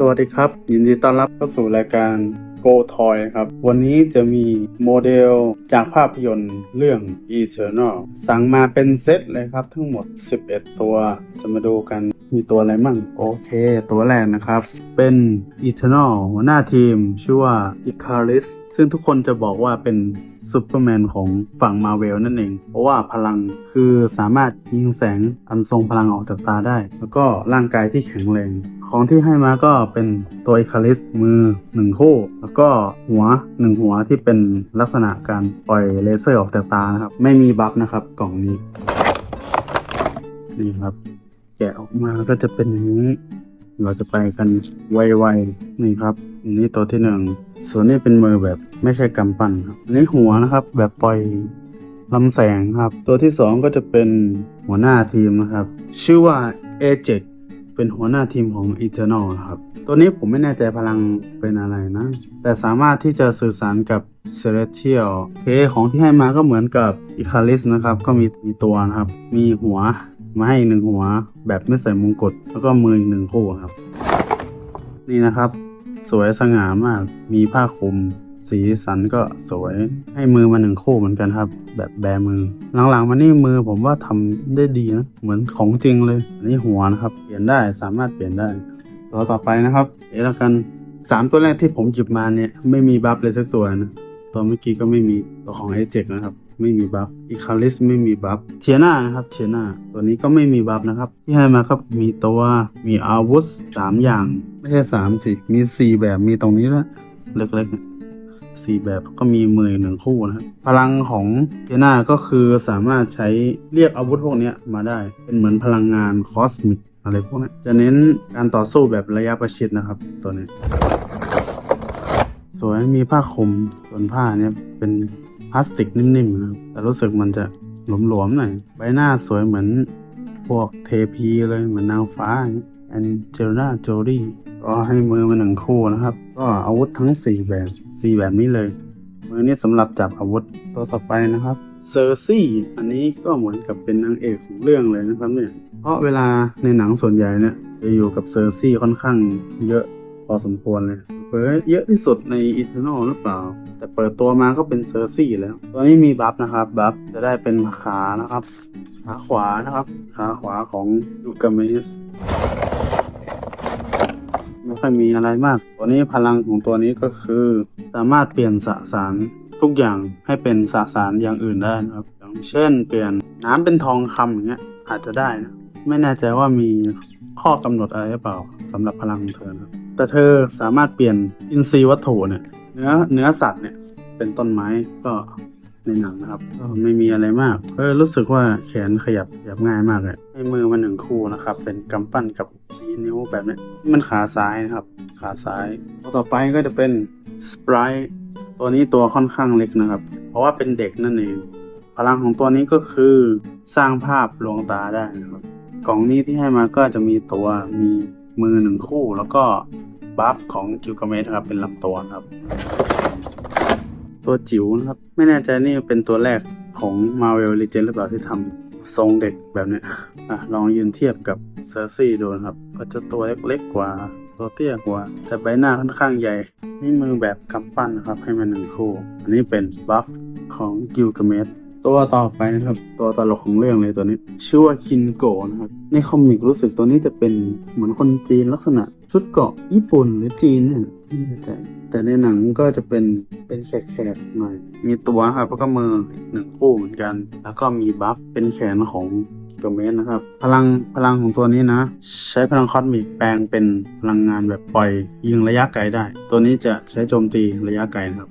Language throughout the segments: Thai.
สวัสดีครับ ยินดีต้อนรับเข้าสู่รายการ Go Toy ครับ วันนี้จะมีโมเดลจากภาพยนตร์เรื่อง Eternal สั่งมาเป็นเซตเลยครับทั้งหมด 11 ตัว จะมาดูกัน มีตัวอะไรมั่ง โอเค ตัวแรกนะครับ เป็น Eternal หัวหน้าทีม ชื่อว่า Icarus ซึ่งทุกคนจะบอกว่าเป็นซูเปอร์แมนของฝั่งมาเวลนั่นเอง เพราะว่าพลังคือสามารถยิงแสงอันทรงพลังออกจากตาได้ แล้วก็ร่างกายที่แข็งแรง ของที่ให้มาก็เป็นตัวอิคาลิสมือหนึ่งคู่ แล้วก็หัวหนึ่งหัวที่เป็นลักษณะการปล่อยเลเซอร์ออกจากตานะครับ ไม่มีบัฟนะครับกล่องนี้ นี่ครับ แกะออกมาก็จะเป็นอย่างนี้ เราจะไปกันไวๆนี่ครับอันนี้ตัวที่หนึ่งส่วนนี้เป็นมือแบบไม่ใช่กำปั้นครับอันนี้หัวนะครับ แบบปล่อยลำแสงครับ ตัวที่สองก็จะเป็นหัวหน้าทีมนะครับ ชื่อว่าเอเจกเป็นหัวหน้าทีมของ Eternal นะครับ ตัวนี้ผมไม่แน่ใจพลังเป็นอะไรนะ แต่สามารถที่จะสื่อสารกับ Celestial เพของที่ให้มาก็เหมือนกับ Icaris นะครับ ก็มีมีตัวนะครับ มีหัว มาให้หนึ่งหัว แบบไม่ใส่มงกุฎแล้วก็มืออีกหนึ่งคู่ครับ นี่นะครับ สวยสง่ามากมีผ้าคลุม สีสันก็สวยให้มือมาหนึ่งคู่เหมือนกันครับ แบบแบมือ หลังๆมานี่มือผมว่าทำได้ดีนะเหมือนของจริงเลยอันนี้หัวนะครับ เปลี่ยนได้สามารถเปลี่ยนได้ตัวต่อไปนะครับเดี๋ยวแล้วกันสามตัวแรกที่ผมหยิบมาเนี่ยไม่มีบัฟเลยสักตัวนะตัวเมื่อกี้ก็ไม่มีตัวของเอเจกนะครับ ไม่มีบัฟอีคาลิสไม่มีบัฟเทียนานะครับเทียนาตัวนี้ก็ไม่มีบัฟนะครับ ที่ให้มาครับมีตัวมีอาวุธสามอย่าง ไม่ใช่สามสิมีสี่แบบมีตรงนี้ด้วยเล็กๆเนี่ยสี่แบบก็มีมือหนึ่งคู่นะพลังของเทียนาก็คือสามารถใช้เรียกอาวุธพวกนี้มาได้ เป็นเหมือนพลังงานคอสมิกอะไรพวกนี้จะเน้นการต่อสู้แบบระยะประชิดนะครับ ตัวนี้ สวยมีผ้าคลุมส่วนผ้าเนี่ยเป็น พลาสติกนิ่มๆนะครับแต่รู้สึกมันจะหลวมๆหน่อยใบหน้าสวยเหมือนพวกเทพีเลยเหมือนนางฟ้าแอนเจลนาโจลี่ก็ให้มือมาหนึ่งคู่นะครับ ก็อาวุธทั้ง 4 แบบ 4 แบบนี้เลย มือนี้สำหรับจับอาวุธตัวต่อไปนะครับเซอร์ซี่อันนี้ก็เหมือนกับเป็นนางเอกของเรื่องเลยนะครับเนี่ยเพราะเวลาในหนังส่วนใหญ่เนี่ยจะอยู่กับเซอร์ซี่ค่อนข้างเยอะ พอสมควรเลยเปิดเยอะที่สุดในอีเทอร์นอลหรือเปล่า แต่เปิดตัวมาก็เป็นเซอร์ซี่แล้ว ตัวนี้มีบัฟนะครับ บัฟจะได้เป็นขานะครับ ขาขวานะครับ ขาขวาของยูกาเมสไม่ค่อยมีอะไรมาก ตัวนี้พลังของตัวนี้ก็คือ สามารถเปลี่ยนสสารทุกอย่างให้เป็นสสารอย่างอื่นได้นะครับ อย่างเช่น เปลี่ยนน้ำเป็นทองคำอย่างเงี้ยอาจจะได้นะ ไม่แน่ใจว่ามีข้อกำหนดอะไรหรือเปล่าสำหรับพลังของเธอนะครับ แต่เธอสามารถเปลี่ยนอินทรีย์วัตถุเนี่ยเนื้อเนื้อสัตว์เนี่ย เป็นต้นไม้ก็ในหนังนะครับก็ไม่มีอะไรมากเออรู้สึกว่าแขนขยับขยับง่ายมากเลยให้มือมาหนึ่งคู่นะครับ เป็นกำปั้นกับชี้นิ้วแบบเนี้ยมันขาซ้ายนะครับ ขาซ้ายตัวต่อไปก็จะเป็นสปรายตัวนี้ตัวค่อนข้างเล็กนะครับ เพราะว่าเป็นเด็กนั่นเองพลังของตัวนี้ก็คือสร้างภาพลวงตาได้นะครับ กล่องนี้ที่ให้มาก็จะมีตัวมี มือหนึ่งคู่แล้วก็บัฟของกิลกาเมสครับเป็นลำตัวครับ ตัวจิ๋วนะครับ ไม่แน่ใจนี่เป็นตัวแรกของ Marvel Legend หรือเปล่าที่ทำทรงเด็กแบบเนี้ยอะลองยืนเทียบกับเซอร์ซี่ดูนะครับ ก็จะตัวเล็กๆกว่าตัวเตี้ยกว่าแต่ใบหน้าค่อนข้างใหญ่ นี่มือแบบกำปั้นนะครับให้มันหนึ่งคู่ อันนี้เป็นบัฟของกิลกาเมส ตัวต่อไปนะครับ ตัวตลกของเรื่องเลยตัวนี้ ชื่อว่าคินโกนะครับ ในคอมิกรู้สึกตัวนี้จะเป็นเหมือนคนจีนลักษณะ ชุดเกาะญี่ปุ่นหรือจีนเนี่ยไม่แน่ใจ แต่ในหนังก็จะเป็นเป็นแขกๆหน่อย มีตัวครับแล้วก็มือหนึ่งคู่เหมือนกัน แล้วก็มีบัฟเป็นแขนของกิโกเมสนะครับ พลังพลังของตัวนี้นะ ใช้พลังคอสมิกแปลงเป็นพลังงานแบบปล่อย ยิงระยะไกลได้ ตัวนี้จะใช้โจมตีระยะไกลนะครับ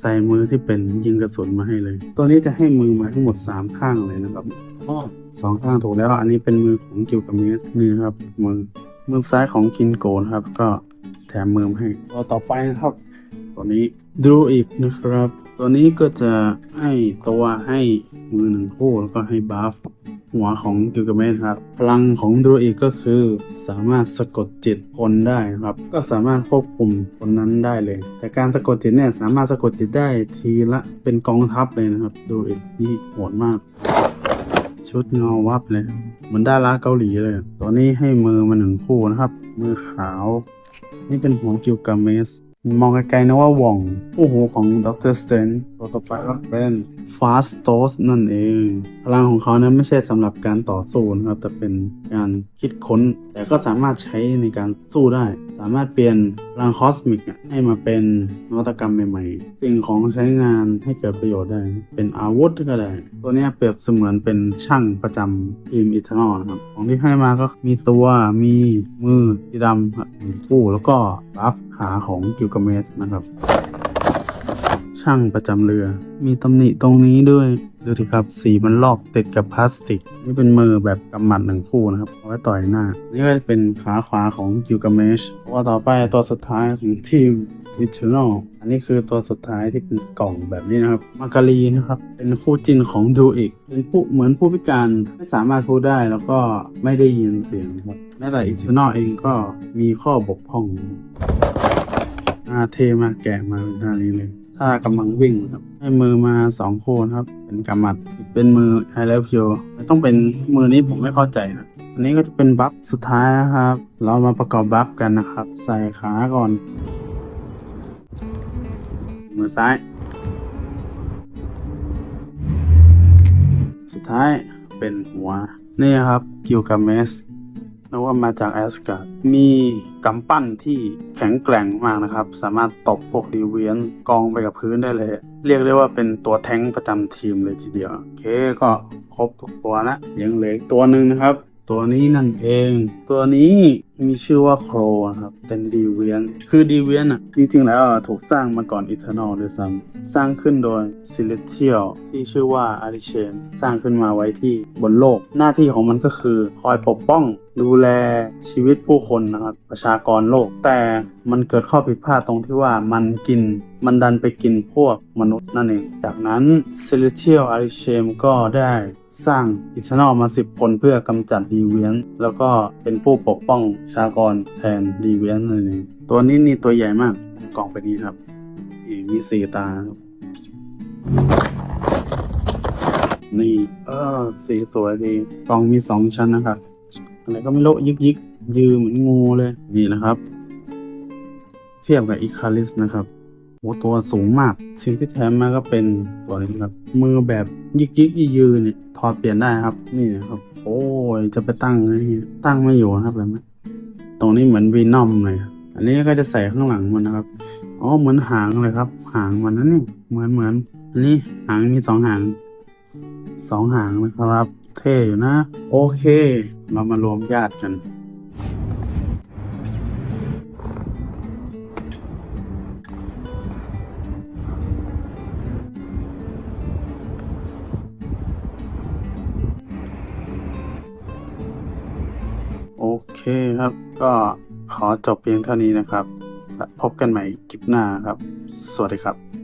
ใส่มือที่เป็นยิงกระสุนมาให้เลย ตัวนี้จะให้มือมาทั้งหมด 3 ข้างเลยนะครับอ้อสองข้างถูกแล้วอันนี้เป็นมือของกิวกับเมสนี่ครับมือมือซ้ายของคินโกนะครับ ก็แถมมือมาให้ตัวต่อไปนะครับ ตัวนี้ดูอีกนะครับ ตัวนี้ก็จะให้ตัวให้มือหนึ่งคู่แล้วก็ให้บัฟหัวของกิลกาเมสครับ พลังของดูอีกก็คือสามารถสะกดจิตคนได้นะครับ ก็สามารถควบคุมคนนั้นได้เลย แต่การสะกดจิตเนี่ยสามารถสะกดจิตได้ทีละเป็นกองทัพเลยนะครับ ดูอีกนี่โหดมาก ชุดเงาวับเลยเหมือนดาราเกาหลีเลย ตัวนี้ให้มือมาหนึ่งคู่นะครับ มือขาว นี่เป็นหัวกิวกาเมส มองไกลๆตัวต่อไปก็เป็นฟาสโตสนั่นเอง พลังของเขานั้นไม่ใช่สำหรับการต่อสู้นะครับแต่เป็นการคิดค้น แต่ก็สามารถใช้ในการสู้ได้ สามารถเปลี่ยนพลังคอสมิกให้มาเป็นนวัตกรรมใหม่ๆ สิ่งของใช้งานให้เกิดประโยชน์ได้ เป็นอาวุธก็ได้ ตัวนี้เปรียบเสมือนเป็นช่างประจำทีมอิทานอลครับ ของที่ให้มาก็มีตัวมีมือสีดำหนึ่งคู่แล้วก็บัฟขาของกิลกาเมสนะครับ ช่างประจำเรือ มีตำหนิตรงนี้ด้วย ดูสิครับ สีมันลอกติดกับพลาสติก นี่เป็นมือแบบกำหมัดหนึ่งคู่นะครับเอาไว้ต่อยหน้า นี่ก็เป็นขาขวาของกิลกาเมชตัวต่อไปตัวสุดท้ายของทีม Eternal อันนี้คือตัวสุดท้ายที่เป็นกล่องแบบนี้นะครับ มาการีนะครับ เป็นคู่จินของดูอีก เป็นผู้เหมือนผู้พิการไม่สามารถพูดได้แล้วก็ไม่ได้ยินเสียงครับแม้แต่ Eternal เองก็มีข้อบกพร่องอาเทมาแกะมาเป็นท่านี้เลย ถ้ากำลังวิ่งครับ ให้มือมาสองโคนครับ เป็นกำมัด เป็นมือ I love you ไม่ต้องเป็นมือนี้ผมไม่เข้าใจนะอันนี้ก็จะเป็นบัฟสุดท้ายนะครับ เรามาประกอบบัฟกันนะครับ ใส่ขาก่อน มือซ้าย สุดท้ายเป็นหัว นี่ครับกิลกาเมส นึกว่ามาจากแอสการ์ดมีกำปั้นที่แข็งแกร่งมากนะครับ สามารถตบพวกดีเวียนกองไปกับพื้นได้เลย เรียกได้ว่าเป็นตัวแท้งประจำทีมเลยทีเดียว โอเคก็ครบทุกตัวแล้วยังเหลืออีกตัวหนึ่งนะครับ ตัวนี้นั่นเอง ตัวนี้มีชื่อว่าโครนะครับ เป็นดีเวียนคือดีเวียนอะ จริงๆแล้วถูกสร้างมาก่อนอีเทอร์นอลด้วยซ้ำสร้างขึ้นโดยซิเลเทียลที่ชื่อว่าอาริเชน สร้างขึ้นมาไว้ที่บนโลก หน้าที่ของมันก็คือคอยปกป้องดูแลชีวิตผู้คนนะครับ ประชากรโลก แต่มันเกิดข้อผิดพลาดตรงที่ว่ามันกินมันดันไปกินพวกมนุษย์นั่นเอง จากนั้น Celestial a r i c h e m ก็ได้ สร้างอิทานอลมาสิบคนเพื่อกำจัดดีเวียนแล้วก็เป็นผู้ปกป้องชากรแทนดีเวียนนั่นเองตัวนี้นี่ตัวใหญ่มากกล่องไปนี้ครับมีสี่ตา นี่ เออ สีสวยดีกล่องมีสองชั้นนะครับอะไรก็ไม่รู้ยิกยิกยือเหมือนงูเลย นี่นะครับ เทียบกับอีคาลิสนะครับ โหตัวสูงมาก สิ่งที่แถมมาก็เป็นตัวนี้ครับ มือแบบยิกยิกยือยือๆเนี่ยถอดเปลี่ยนได้ครับ นี่นะครับ โอ้ยจะไปตั้งไงตั้งไม่อยู่นะครับแบบนี้ตรงนี้เหมือนวีนอมเลยครับอันนี้ก็จะใส่ข้างหลังมันนะครับอ๋อเหมือนหางเลยครับ หางมันนั่นนี่เหมือนเหมือนอันนี้หางมีสองหางสองหางนะครับ เท่อยู่นะ โอเค เรามารวมญาติกัน คครับ ก็ขอจบเพียงเท่านี้นะครับ พบกันใหม่คลิปหน้าครับ สวัสดีครับ